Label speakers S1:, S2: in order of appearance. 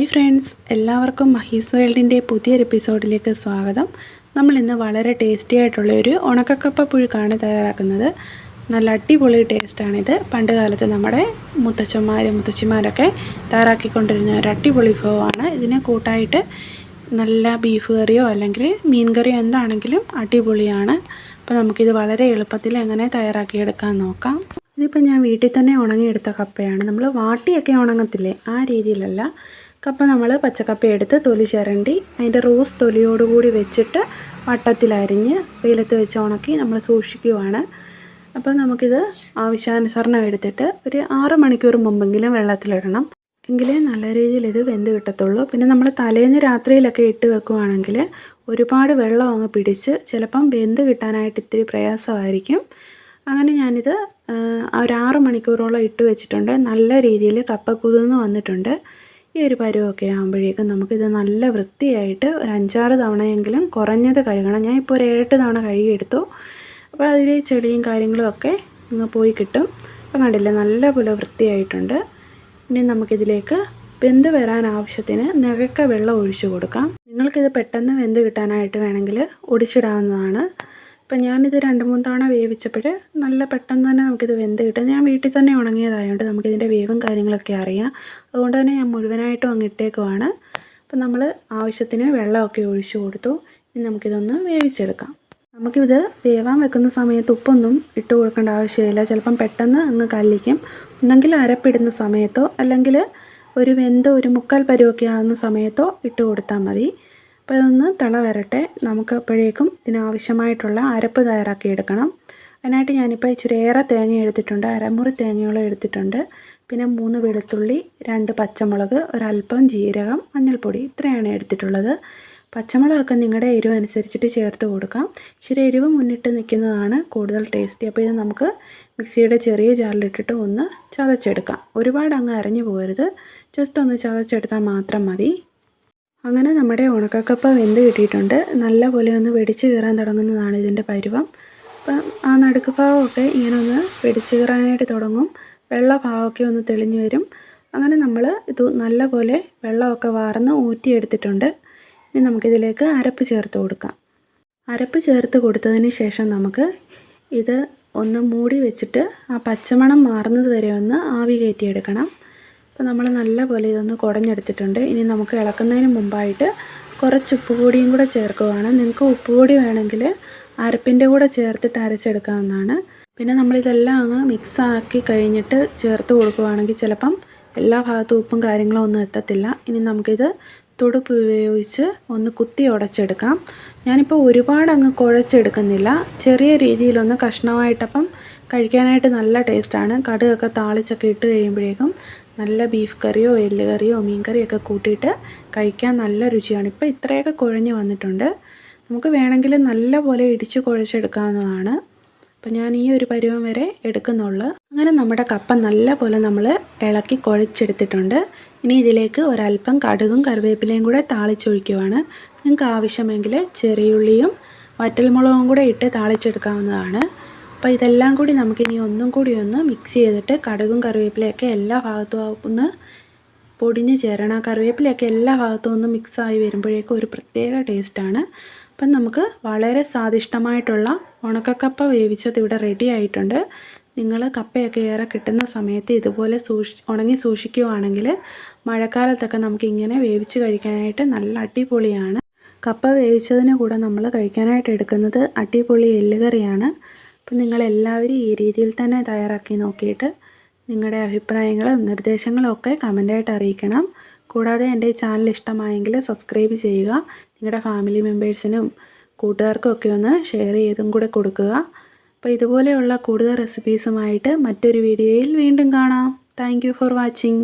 S1: Hi friends എല്ലാവർക്കും മഹീസ് വേൾഡിന്റെ പുതിയൊരു എപ്പിസോഡിലേക്ക് സ്വാഗതം. നമ്മൾ ഇന്ന് വളരെ ടേസ്റ്റി ആയിട്ടുള്ള ഒരു ഉണക്കക്കപ്പ പുഴുക്കാണ് തയ്യാറാക്കുന്നത്. നല്ല അടിപൊളി ടേസ്റ്റാണിത് പണ്ട് കാലത്ത് നമ്മുടെ മുത്തച്ഛന്മാർ മുത്തച്ഛിമാരൊക്കെ തയ്യാറാക്കിക്കൊണ്ടിരുന്ന ഒരു അടിപൊളി വിഭവമാണ്. ഇതിനെ കൂട്ടായിട്ട് നല്ല ബീഫ് കറിയോ അല്ലെങ്കിൽ മീൻ കറിയോ എന്താണെങ്കിലും അടിപൊളിയാണ്. അപ്പോൾ നമുക്കിത് വളരെ എളുപ്പത്തിൽ എങ്ങനെ തയ്യാറാക്കിയെടുക്കാൻ നോക്കാം. ഇതിപ്പോൾ ഞാൻ വീട്ടിൽ തന്നെ ഉണങ്ങിയെടുത്ത കപ്പയാണ്. നമ്മൾ വാട്ടിയൊക്കെ ഉണങ്ങത്തില്ലേ? ആ രീതിയിലല്ല. കപ്പ നമ്മൾ പച്ചക്കപ്പ എടുത്ത് തൊലി ചിരണ്ടി അതിന്റെ റോസ് തൊലിയോടുകൂടി വെച്ചിട്ട് വട്ടത്തിലരിഞ്ഞ് വെയിലത്ത് വെച്ച് ഉണക്കി നമ്മൾ സൂക്ഷിക്കുവാണ്. അപ്പോൾ നമുക്കിത് ആവശ്യാനുസരണം എടുത്തിട്ട് ഒരു ആറ് മണിക്കൂർ മുമ്പെങ്കിലും വെള്ളത്തിലിടണം. എങ്കിലേ നല്ല രീതിയിൽ ഇത് വെന്ത് കിട്ടത്തുള്ളൂ. പിന്നെ നമ്മൾ തലേന്ന് രാത്രിയിലൊക്കെ ഇട്ട് വെക്കുവാണെങ്കിൽ ഒരുപാട് വെള്ളം അങ്ങ് പിടിച്ച് ചിലപ്പം വെന്ത് കിട്ടാനായിട്ട് ഇത്തിരി പ്രയാസമായിരിക്കും. അങ്ങനെ ഞാനിത് ഒരു ആറ് മണിക്കൂറോളം ഇട്ട് വെച്ചിട്ടുണ്ട്. നല്ല രീതിയിൽ കപ്പ കുതിർന്ന് വന്നിട്ടുണ്ട്. ഈ ഒരു പരുവമൊക്കെ ആകുമ്പോഴേക്കും നമുക്കിത് നല്ല വൃത്തിയായിട്ട് ഒരു അഞ്ചാറ് തവണയെങ്കിലും കുറഞ്ഞത് കഴുകണം. ഞാൻ ഇപ്പോൾ ഒരു ഏഴെട്ട് തവണ കഴുകിയെടുത്തു. അപ്പോൾ അതിൽ ചെളിയും കാര്യങ്ങളും ഒക്കെ പോയി കിട്ടും. അപ്പം കണ്ടില്ലേ നല്ല പോലെ വൃത്തിയായിട്ടുണ്ട്. ഇനി നമുക്കിതിലേക്ക് വെന്ത് വരാൻ ആവശ്യത്തിന് നികക്ക വെള്ളം ഒഴിച്ചു കൊടുക്കാം. നിങ്ങൾക്കിത് പെട്ടെന്ന് വെന്ത് കിട്ടാനായിട്ട് വേണമെങ്കിൽ ഒടിച്ചിടാവുന്നതാണ്. അപ്പം ഞാനിത് രണ്ട് മൂന്ന് തവണ വേവിച്ചപ്പോൾ നല്ല പെട്ടെന്ന് തന്നെ നമുക്കിത് വെന്ത് കിട്ടും. ഞാൻ വീട്ടിൽ തന്നെ ഉണങ്ങിയതായതുകൊണ്ട് നമുക്കിതിന്റെ വേവും കാര്യങ്ങളൊക്കെ അറിയാം. അതുകൊണ്ട് തന്നെ ഞാൻ മുഴുവനായിട്ടും അങ്ങിട്ടേക്കുവാണ് അപ്പം നമ്മൾ ആവശ്യത്തിന് വെള്ളമൊക്കെ ഒഴിച്ചു കൊടുത്തു. ഇനി നമുക്കിതൊന്ന് വേവിച്ചെടുക്കാം. നമുക്കിത് വേവാൻ വെക്കുന്ന സമയത്ത് ഉപ്പൊന്നും ഇട്ട് കൊടുക്കേണ്ട ആവശ്യമില്ല. ചിലപ്പം പെട്ടെന്ന് അങ്ങ് കല്ലിക്കും. ഒന്നെങ്കിൽ അരപ്പിടുന്ന സമയത്തോ അല്ലെങ്കിൽ ഒരു വെന്ത് ഒരു മുക്കാൽ പരുവൊക്കെ ആകുന്ന സമയത്തോ ഇട്ട് കൊടുത്താൽ മതി. അപ്പോൾ ഇതൊന്ന് തിള വരട്ടെ. നമുക്ക് അപ്പോഴേക്കും ഇതിനാവശ്യമായിട്ടുള്ള അരപ്പ് തയ്യാറാക്കി എടുക്കണം. അതിനായിട്ട് ഞാനിപ്പോൾ ഇച്ചിരി ഏറെ തേങ്ങ എടുത്തിട്ടുണ്ട്. അരമുറി തേങ്ങയോളം എടുത്തിട്ടുണ്ട്. പിന്നെ മൂന്ന് വെളുത്തുള്ളി രണ്ട് പച്ചമുളക് ഒരല്പം ജീരകം മഞ്ഞൾപ്പൊടി ഇത്രയാണ് എടുത്തിട്ടുള്ളത്. പച്ചമുളകൊക്കെ നിങ്ങളുടെ എരിവ് അനുസരിച്ചിട്ട് ചേർത്ത് കൊടുക്കാം. ഇച്ചിരി എരിവ് മുന്നിട്ട് നിൽക്കുന്നതാണ് കൂടുതൽ ടേസ്റ്റി. അപ്പോൾ ഇത് നമുക്ക് മിക്സിയുടെ ചെറിയ ജാറിലിട്ടിട്ട് ഒന്ന് ചതച്ചെടുക്കാം. ഒരുപാട് അങ്ങ് അരഞ്ഞു പോകരുത്. ജസ്റ്റ് ഒന്ന് ചതച്ചെടുത്താൽ മാത്രം മതി. അങ്ങനെ നമ്മുടെ ഉണക്കക്കപ്പ വെന്ത് കിട്ടിയിട്ടുണ്ട്. നല്ല പോലെ ഒന്ന് വെടിച്ച് കീറാൻ തുടങ്ങുന്നതാണ് ഇതിന്റെ പരുവം. അപ്പം ആ നടുക്ക് ഭാഗമൊക്കെ ഇങ്ങനെ ഒന്ന് വെടിച്ച് കീറാനായിട്ട് തുടങ്ങും. വെള്ള ഭാഗമൊക്കെ ഒന്ന് തെളിഞ്ഞു വരും. അങ്ങനെ നമ്മൾ ഇത് നല്ല പോലെ വെള്ളമൊക്കെ വാർന്ന് ഊറ്റിയെടുത്തിട്ടുണ്ട്. ഇനി നമുക്കിതിലേക്ക് അരപ്പ് ചേർത്ത് കൊടുക്കാം. അരപ്പ് ചേർത്ത് കൊടുത്തതിന് ശേഷം നമുക്ക് ഇത് ഒന്ന് മൂടി വെച്ചിട്ട് ആ പച്ചമണം മാറുന്നത് വരെ ഒന്ന് ആവി കയറ്റിയെടുക്കണം. അപ്പോൾ നമ്മൾ നല്ലപോലെ ഇതൊന്ന് കുടഞ്ഞെടുത്തിട്ടുണ്ട്. ഇനി നമുക്ക് ഇളക്കുന്നതിന് മുമ്പായിട്ട് കുറച്ച് ഉപ്പ് പൊടിയും കൂടെ ചേർക്കുവാണ് നിങ്ങൾക്ക് ഉപ്പ് പൊടി വേണമെങ്കിൽ അരപ്പിന്റെ കൂടെ ചേർത്തിട്ട് അരച്ചെടുക്കാവുന്നതാണ്. പിന്നെ നമ്മളിതെല്ലാം അങ്ങ് മിക്സ് ആക്കി കഴിഞ്ഞിട്ട് ചേർത്ത് കൊടുക്കുകയാണെങ്കിൽ ചിലപ്പം എല്ലാ ഭാഗത്തും ഉപ്പും കാര്യങ്ങളും ഒന്നും എത്തത്തില്ല. ഇനി നമുക്കിത് തുടുപ്പ് ഉപയോഗിച്ച് ഒന്ന് കുത്തി ഉടച്ചെടുക്കാം. ഞാനിപ്പോൾ ഒരുപാട് അങ്ങ് കുഴച്ചെടുക്കുന്നില്ല. ചെറിയ രീതിയിലൊന്ന് കഷ്ണമായിട്ടപ്പം കഴിക്കാനായിട്ട് നല്ല ടേസ്റ്റാണ്. കടുകൊക്കെ താളിച്ചൊക്കെ ഇട്ട് കഴിയുമ്പോഴേക്കും നല്ല ബീഫ് കറിയോ എല്ല് കറിയോ മീൻ കറിയൊക്കെ കൂട്ടിയിട്ട് കഴിക്കാൻ നല്ല രുചിയാണ്. ഇപ്പോൾ ഇത്രയൊക്കെ കുഴഞ്ഞ് വന്നിട്ടുണ്ട്. നമുക്ക് വേണമെങ്കിൽ നല്ല പോലെ ഇടിച്ച് കുഴച്ചെടുക്കാവുന്നതാണ്. അപ്പം ഞാൻ ഈ ഒരു പരുവം വരെ എടുക്കുന്നുള്ളൂ. അങ്ങനെ നമ്മുടെ കപ്പ നല്ല പോലെ നമ്മൾ ഇളക്കി കുഴച്ചെടുത്തിട്ടുണ്ട്. ഇനി ഇതിലേക്ക് ഒരല്പം കടുകും കറിവേപ്പിലയും കൂടെ താളിച്ചൊഴിക്കുവാണ്. നിങ്ങൾക്ക് ആവശ്യമെങ്കിൽ ചെറിയുള്ളിയും വറ്റൽമുളകും കൂടെ ഇട്ട് താളിച്ചെടുക്കാവുന്നതാണ്. അപ്പോൾ ഇതെല്ലാം കൂടി നമുക്കിനി ഒന്നും കൂടി ഒന്ന് മിക്സ് ചെയ്തിട്ട് കടുകും കറിവേപ്പിലയൊക്കെ എല്ലാ ഭാഗത്തും ഒന്ന് പൊടിഞ്ഞ് ചേരണം. ആ കറിവേപ്പിലയൊക്കെ എല്ലാ ഭാഗത്തും ഒന്ന് മിക്സായി വരുമ്പോഴേക്കും ഒരു പ്രത്യേക ടേസ്റ്റാണ് അപ്പം നമുക്ക് വളരെ സ്വാദിഷ്ടമായിട്ടുള്ള ഉണക്കക്കപ്പ വേവിച്ചത് ഇവിടെ റെഡി ആയിട്ടുണ്ട്. നിങ്ങൾ കപ്പയൊക്കെ ഏറെ കിട്ടുന്ന സമയത്ത് ഇതുപോലെ സൂക്ഷി ഉണങ്ങി സൂക്ഷിക്കുവാണെങ്കിൽ മഴക്കാലത്തൊക്കെ നമുക്കിങ്ങനെ വേവിച്ച് കഴിക്കാനായിട്ട് നല്ല അടിപൊളിയാണ്. കപ്പ വേവിച്ചതിന് കൂടെ നമ്മൾ കഴിക്കാനായിട്ട് എടുക്കുന്നത് അടിപൊളി എല്ലുകറിയാണ്. അപ്പം നിങ്ങളെല്ലാവരും ഈ രീതിയിൽ തന്നെ തയ്യാറാക്കി നോക്കിയിട്ട് നിങ്ങളുടെ അഭിപ്രായങ്ങളും നിർദ്ദേശങ്ങളും ഒക്കെ കമന്റായിട്ട് അറിയിക്കണം. കൂടാതെ എന്റെ ഈ ചാനൽ ഇഷ്ടമായെങ്കിൽ സബ്സ്ക്രൈബ് ചെയ്യുക. നിങ്ങളുടെ ഫാമിലി മെമ്പേഴ്സിനും കൂട്ടുകാർക്കും ഒക്കെ ഒന്ന് ഷെയർ ചെയ്തും കൂടെ കൊടുക്കുക. അപ്പോൾ ഇതുപോലെയുള്ള കൂടുതൽ റെസിപ്പീസുമായിട്ട് മറ്റൊരു വീഡിയോയിൽ വീണ്ടും കാണാം. Thank for watching.